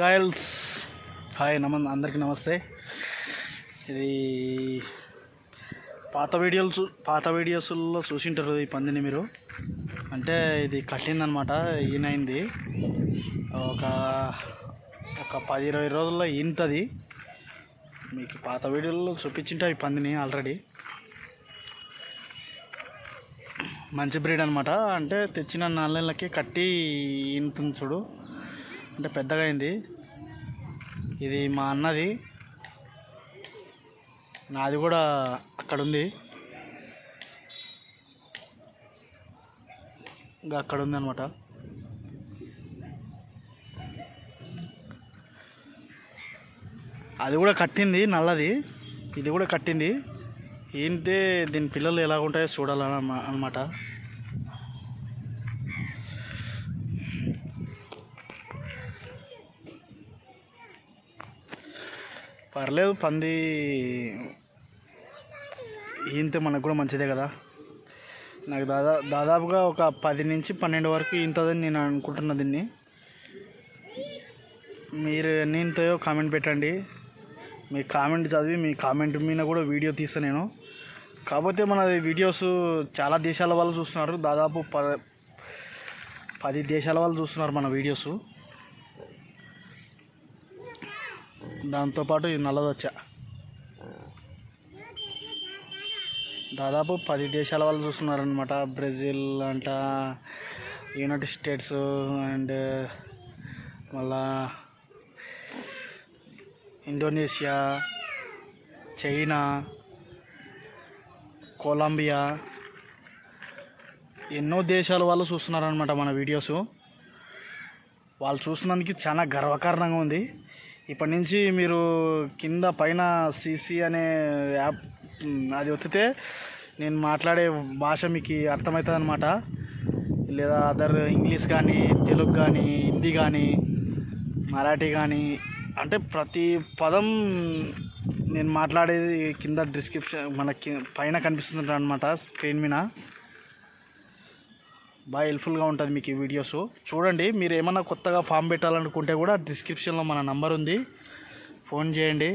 గాయల్స్ hi నమ అందరికీ నమస్తే. ఇది పాత వీడియోలు పాత వీడియోస్లో చూసింటారు ఈ పందిని మీరు. అంటే ఇది కట్టిందనమాట ఈనైంది ఒక ఒక పది ఇరవై రోజుల్లో ఈనుతుంది మీకు పాత వీడియోలో చూపించింటా ఈ పందిని ఆల్రెడీ. మంచి బ్రీడ్ అనమాట అంటే తెచ్చిన నాలుగు నెలలకి కట్టి ఈనుతుంది చూడు. అంటే పెద్దగా అయింది. ఇది మా అన్నది. నాది కూడా అక్కడ ఉంది ఇంకా అక్కడ ఉంది అనమాట అది కూడా కట్టింది నల్లది. ఇది కూడా కట్టింది. ఏంటే దీని పిల్లలు ఎలా ఉంటాయో చూడాలని అనమాట పర్లేదు పంది ఈంతే మనకు కూడా మంచిదే కదా. నాకు దాదా దాదాపుగా ఒక పది నుంచి పన్నెండు వరకు ఇంతదని నేను అనుకుంటున్నా దీన్ని. మీరు ఎన్ని ఇంతయో కామెంట్ పెట్టండి. మీ కామెంట్ చదివి మీ కామెంట్ మీద కూడా వీడియో తీస్తాను నేను. కాకపోతే మన వీడియోస్ చాలా దేశాల వాళ్ళు చూస్తున్నారు. దాదాపు ప పది దేశాల వాళ్ళు చూస్తున్నారు మన వీడియోస్. దాంతోపాటు ఇది నల్లదొచ్చ. దాదాపు పది దేశాల వాళ్ళు చూస్తున్నారనమాట బ్రెజిల్ అంట యునైటెడ్ స్టేట్స్ అండ్ మళ్ళా ఇండోనేషియా చైనా కొలంబియా ఎన్నో దేశాల వాళ్ళు చూస్తున్నారనమాట మన వీడియోస్. వాళ్ళు చూసినందుకు చాలా గర్వకారణంగా ఉంది. ఇప్పటి నుంచి మీరు కింద పైన సిసి అనే యాప్ అది ఒత్తితే నేను మాట్లాడే భాష మీకు అర్థమవుతుంది అనమాట లేదా అదర్ ఇంగ్లీష్ కానీ తెలుగు కానీ హిందీ కానీ మరాఠీ కానీ అంటే ప్రతి పదం నేను మాట్లాడేది కింద డిస్క్రిప్షన్ మనకి పైన కనిపిస్తుంది అనమాట స్క్రీన్ మీద. బాగా హెల్ప్ఫుల్గా ఉంటుంది మీకు ఈ వీడియోస్ చూడండి మీరు ఏమన్నా కొత్తగా ఫామ్ పెట్టాలనుకుంటే కూడా డిస్క్రిప్షన్లో మన నంబర్ ఉంది. ఫోన్ చేయండి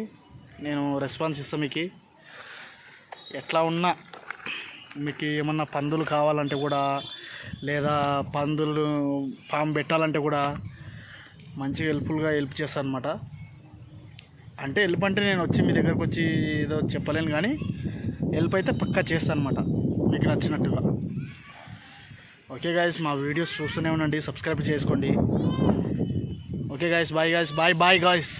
నేను రెస్పాన్స్ ఇస్తాను మీకు. ఎట్లా ఉన్నా మీకు ఏమన్నా పందులు కావాలంటే కూడా లేదా పందులు ఫామ్ పెట్టాలంటే కూడా మంచిగా హెల్ప్ఫుల్గా హెల్ప్ చేస్తాను అనమాట అంటే హెల్ప్ అంటే నేను వచ్చి మీ దగ్గరకు వచ్చి ఏదో చెప్పలేను కానీ హెల్ప్ అయితే పక్కా చేస్తాను అనమాట మీకు నచ్చినట్టుగా. ఓకే గాయస్ మా వీడియోస్ చూస్తూనే ఉండండి సబ్స్క్రైబ్ చేసుకోండి. Okay guys bye guys bye bye guys